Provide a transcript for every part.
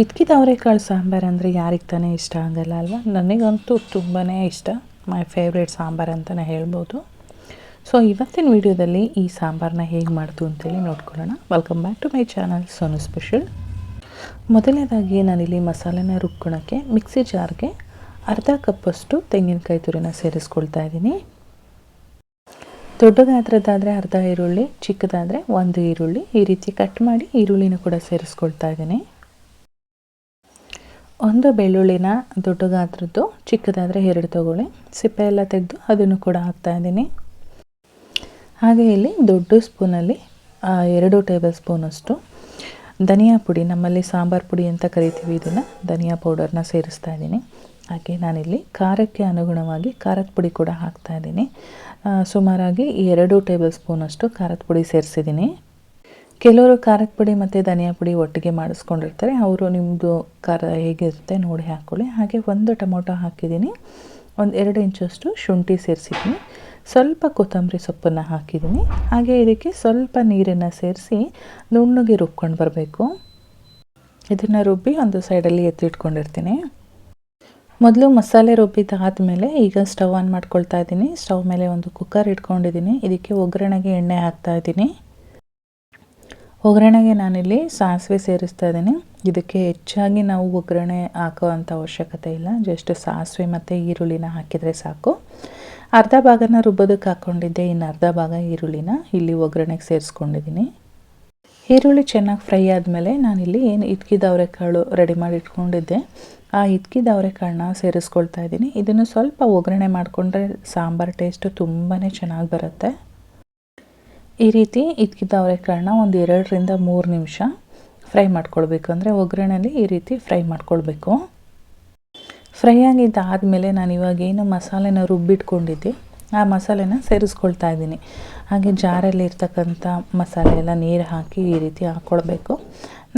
ಇದ್ಕಿದ ಅವರೆಕಾಳು ಸಾಂಬಾರು ಅಂದರೆ ಯಾರಿಗೆ ತಾನೇ ಇಷ್ಟ ಆಗಲ್ಲ ಅಲ್ವಾ? ನನಗಂತೂ ತುಂಬಾ ಇಷ್ಟ. ಮೈ ಫೇವ್ರೇಟ್ ಸಾಂಬಾರು ಅಂತಲೇ ಹೇಳ್ಬೋದು. ಸೊ, ಇವತ್ತಿನ ವಿಡಿಯೋದಲ್ಲಿ ಈ ಸಾಂಬಾರನ್ನ ಹೇಗೆ ಮಾಡ್ತು ಅಂತೇಳಿ ನೋಡ್ಕೊಳ್ಳೋಣ. Welcome back to my channel Sonu special ಮೊದಲನೇದಾಗಿ ನಾನಿಲ್ಲಿ ಮಸಾಲೆನ ರುಬ್ಕೊಳಕ್ಕೆ ಮಿಕ್ಸಿ ಜಾರ್ಗೆ ಅರ್ಧ ಕಪ್ಪಷ್ಟು ತೆಂಗಿನಕಾಯಿ ತುರಿನ ಸೇರಿಸ್ಕೊಳ್ತಾ ಇದ್ದೀನಿ. ದೊಡ್ಡ ಗಾತ್ರದ್ದಾದರೆ ಅರ್ಧ ಈರುಳ್ಳಿ, ಚಿಕ್ಕದಾದರೆ ಒಂದು ಈರುಳ್ಳಿ. ಈ ರೀತಿ ಕಟ್ ಮಾಡಿ ಈರುಳ್ಳಿನ ಕೂಡ ಸೇರಿಸ್ಕೊಳ್ತಾ ಇದ್ದೀನಿ. ಒಂದು ಬೆಳ್ಳುಳ್ಳಿನ ದೊಡ್ಡ ಗಾತ್ರದ್ದು ಚಿಕ್ಕದಾದರೆ ಎರಡು ತಗೊಳ್ಳಿ. ಸಿಪ್ಪೆ ಎಲ್ಲ ತೆಗೆದು ಅದನ್ನು ಕೂಡ ಹಾಕ್ತಾ ಇದ್ದೀನಿ. ಹಾಗೆ ಇಲ್ಲಿ ದೊಡ್ಡ ಸ್ಪೂನಲ್ಲಿ ಎರಡು ಟೇಬಲ್ ಸ್ಪೂನಷ್ಟು ಧನಿಯಾ ಪುಡಿ, ನಮ್ಮಲ್ಲಿ ಸಾಂಬಾರು ಪುಡಿ ಅಂತ ಕರಿತೀವಿ ಇದನ್ನು, ಧನಿಯಾ ಪೌಡರ್ನ ಸೇರಿಸ್ತಾ ಇದ್ದೀನಿ. ಹಾಗೆ ನಾನಿಲ್ಲಿ ಖಾರಕ್ಕೆ ಅನುಗುಣವಾಗಿ ಖಾರದ ಪುಡಿ ಕೂಡ ಹಾಕ್ತಾ ಇದ್ದೀನಿ. ಸುಮಾರಾಗಿ ಎರಡು ಟೇಬಲ್ ಸ್ಪೂನಷ್ಟು ಖಾರದ ಪುಡಿ ಸೇರಿಸಿದ್ದೀನಿ. ಕೆಲವರು ಖಾರದ ಪುಡಿ ಮತ್ತು ಧನಿಯಾ ಪುಡಿ ಒಟ್ಟಿಗೆ ಮಾಡಿಸ್ಕೊಂಡಿರ್ತಾರೆ. ಅವರು ನಿಮ್ಮದು ಖಾರ ಹೇಗಿರುತ್ತೆ ನೋಡಿ ಹಾಕ್ಕೊಳ್ಳಿ ಹಾಗೆ ಒಂದು ಟೊಮೊಟೊ ಹಾಕಿದ್ದೀನಿ. ಒಂದು ಎರಡು ಇಂಚಷ್ಟು ಶುಂಠಿ ಸೇರಿಸಿದ್ದೀನಿ. ಸ್ವಲ್ಪ ಕೊತ್ತಂಬರಿ ಸೊಪ್ಪನ್ನು ಹಾಕಿದ್ದೀನಿ. ಹಾಗೆ ಇದಕ್ಕೆ ಸ್ವಲ್ಪ ನೀರನ್ನು ಸೇರಿಸಿ ನುಣ್ಣಗೆ ರುಬ್ಕೊಂಡು ಬರಬೇಕು. ಇದನ್ನು ರುಬ್ಬಿ ಒಂದು ಸೈಡಲ್ಲಿ ಎತ್ತಿಟ್ಕೊಂಡಿರ್ತೀನಿ. ಮೊದಲು ಮಸಾಲೆ ರುಬ್ಬಿದ್ದಾದಮೇಲೆ ಈಗ ಸ್ಟವ್ ಆನ್ ಮಾಡ್ಕೊಳ್ತಾ ಇದ್ದೀನಿ. ಸ್ಟವ್ ಮೇಲೆ ಒಂದು ಕುಕ್ಕರ್ ಇಟ್ಕೊಂಡಿದ್ದೀನಿ. ಇದಕ್ಕೆ ಒಗ್ಗರಣೆಗೆ ಎಣ್ಣೆ ಹಾಕ್ತಾ ಇದ್ದೀನಿ. ಒಗ್ಗರಣೆಗೆ ನಾನಿಲ್ಲಿ ಸಾಸಿವೆ ಸೇರಿಸ್ತಾ ಇದ್ದೀನಿ. ಇದಕ್ಕೆ ಹೆಚ್ಚಾಗಿ ನಾವು ಒಗ್ಗರಣೆ ಹಾಕೋವಂಥ ಅವಶ್ಯಕತೆ ಇಲ್ಲ. ಜಸ್ಟ್ ಸಾಸಿವೆ ಮತ್ತು ಈರುಳ್ಳಿನ ಹಾಕಿದರೆ ಸಾಕು. ಅರ್ಧ ಭಾಗನ ರುಬ್ಬೋದಕ್ಕೆ ಹಾಕ್ಕೊಂಡಿದ್ದೆ ಇನ್ನು ಅರ್ಧ ಭಾಗ ಈರುಳ್ಳಿನ ಇಲ್ಲಿ ಒಗ್ಗರಣೆಗೆ ಸೇರಿಸ್ಕೊಂಡಿದ್ದೀನಿ. ಈರುಳ್ಳಿ ಚೆನ್ನಾಗಿ ಫ್ರೈ ಆದಮೇಲೆ ನಾನಿಲ್ಲಿ ಏನು ಇದ್ಕಿದ ಅವರೆಕಾಳು ರೆಡಿ ಮಾಡಿ ಇಟ್ಕೊಂಡಿದ್ದೆ, ಆ ಇದ್ಕಿದ ಅವರೆಕಾಳನ್ನ ಸೇರಿಸ್ಕೊಳ್ತಾ ಇದ್ದೀನಿ. ಇದನ್ನು ಸ್ವಲ್ಪ ಒಗ್ಗರಣೆ ಮಾಡಿಕೊಂಡ್ರೆ ಸಾಂಬಾರು ಟೇಸ್ಟು ತುಂಬಾ ಚೆನ್ನಾಗಿ ಬರುತ್ತೆ. ಈ ರೀತಿ ಇದ್ಕಿದ್ದ ಅವರೆಕಾಳನ್ನ ಒಂದು ಎರಡರಿಂದ ಮೂರು ನಿಮಿಷ ಫ್ರೈ ಮಾಡ್ಕೊಳ್ಬೇಕು. ಅಂದರೆ ಒಗ್ಗರಣೆಯಲ್ಲಿ ಈ ರೀತಿ ಫ್ರೈ ಮಾಡ್ಕೊಳ್ಬೇಕು. ಫ್ರೈ ಆಗಿದ್ದಾದಮೇಲೆ ನಾನು ಇವಾಗ ಏನು ಮಸಾಲೆನ ರುಬ್ಬಿಟ್ಕೊಂಡಿದ್ದೆ. ಆ ಮಸಾಲೆನ ಸೇರಿಸ್ಕೊಳ್ತಾ ಇದ್ದೀನಿ. ಹಾಗೆ ಜಾರಲ್ಲಿ ಇರ್ತಕ್ಕಂಥ ಮಸಾಲೆ ಎಲ್ಲ ನೀರು ಹಾಕಿ ಈ ರೀತಿ ಹಾಕ್ಕೊಳ್ಬೇಕು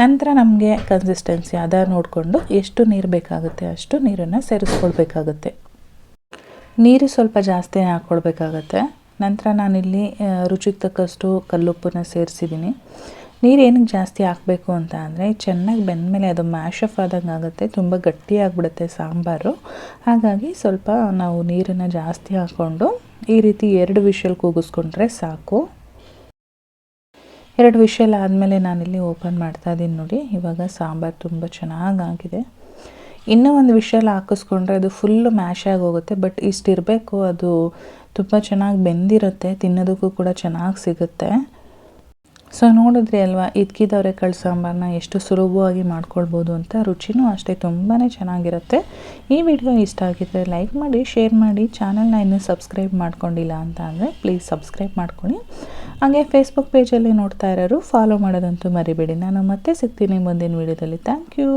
ನಂತರ ನಮಗೆ ಕನ್ಸಿಸ್ಟೆನ್ಸಿ ಅದ ನೋಡಿಕೊಂಡು ಎಷ್ಟು ನೀರು ಬೇಕಾಗುತ್ತೆ ಅಷ್ಟು ನೀರನ್ನು ಸೇರಿಸ್ಕೊಳ್ಬೇಕಾಗುತ್ತೆ. ನೀರು ಸ್ವಲ್ಪ ಜಾಸ್ತಿ ಹಾಕ್ಕೊಳ್ಬೇಕಾಗತ್ತೆ ನಂತರ ನಾನಿಲ್ಲಿ ರುಚಿಗೆ ತಕ್ಕಷ್ಟು ಕಲ್ಲುಪ್ಪನ್ನ ಸೇರಿಸಿದ್ದೀನಿ. ನೀರು ಏನಕ್ಕೆ ಜಾಸ್ತಿ ಹಾಕಬೇಕು ಅಂತ ಅಂದರೆ, ಚೆನ್ನಾಗಿ ಬೆಂದಮೇಲೆ ಅದು ಮ್ಯಾಶಫ್ ಆದಂಗೆ ಆಗುತ್ತೆ, ತುಂಬ ಗಟ್ಟಿಯಾಗಿಬಿಡುತ್ತೆ ಸಾಂಬಾರು. ಹಾಗಾಗಿ ಸ್ವಲ್ಪ ನಾವು ನೀರನ್ನು ಜಾಸ್ತಿ ಹಾಕ್ಕೊಂಡು, ಈ ರೀತಿ ಎರಡು ವಿಷಲ್ ಕೂಗಿಸ್ಕೊಂಡ್ರೆ ಸಾಕು. ಎರಡು ವಿಷಲ್ ಆದಮೇಲೆ ನಾನಿಲ್ಲಿ ಓಪನ್ ಮಾಡ್ತಾ ಇದ್ದೀನಿ ನೋಡಿ, ಇವಾಗ ಸಾಂಬಾರು ತುಂಬ ಚೆನ್ನಾಗಾಗಿದೆ ಇನ್ನೂ ಒಂದು ವಿಷಲ್ ಹಾಕಿಸ್ಕೊಂಡ್ರೆ ಅದು ಫುಲ್ಲು ಮ್ಯಾಶ್ ಹೋಗುತ್ತೆ, ಬಟ್ ಇಷ್ಟಿರಬೇಕು ಅದು ತುಂಬ ಚೆನ್ನಾಗಿ ಬೆಂದಿರುತ್ತೆ, ತಿನ್ನೋದಕ್ಕೂ ಕೂಡ ಚೆನ್ನಾಗಿ ಸಿಗುತ್ತೆ. ಸೊ ನೋಡಿದ್ರಿ ಅಲ್ವಾ, ಇದ್ಕಿದವ್ರೆ ಕಳ್ಳು ಸಾಂಬಾರನ್ನ ಎಷ್ಟು ಸುಲಭವಾಗಿ ಮಾಡ್ಕೊಳ್ಬೋದು ಅಂತ, ರುಚಿನೂ ಅಷ್ಟೇ ತುಂಬಾ ಚೆನ್ನಾಗಿರುತ್ತೆ. ಈ ವಿಡಿಯೋ ಇಷ್ಟ ಆಗಿದ್ರೆ ಲೈಕ್ ಮಾಡಿ, ಶೇರ್ ಮಾಡಿ, ಚಾನಲ್ನ ಇನ್ನೂ ಸಬ್ಸ್ಕ್ರೈಬ್ ಮಾಡ್ಕೊಂಡಿಲ್ಲ ಅಂತ ಅಂದರೆ ಪ್ಲೀಸ್ ಸಬ್ಸ್ಕ್ರೈಬ್ ಮಾಡ್ಕೊಳ್ಳಿ. ಹಾಗೆ ಫೇಸ್ಬುಕ್ ಪೇಜಲ್ಲಿ ನೋಡ್ತಾ ಇರೋರು ಫಾಲೋ ಮಾಡೋದಂತೂ ಮರಿಬೇಡಿ. ನಾನು ಮತ್ತೆ ಸಿಗ್ತೀನಿ ಮುಂದಿನ ವಿಡಿಯೋದಲ್ಲಿ. Thank you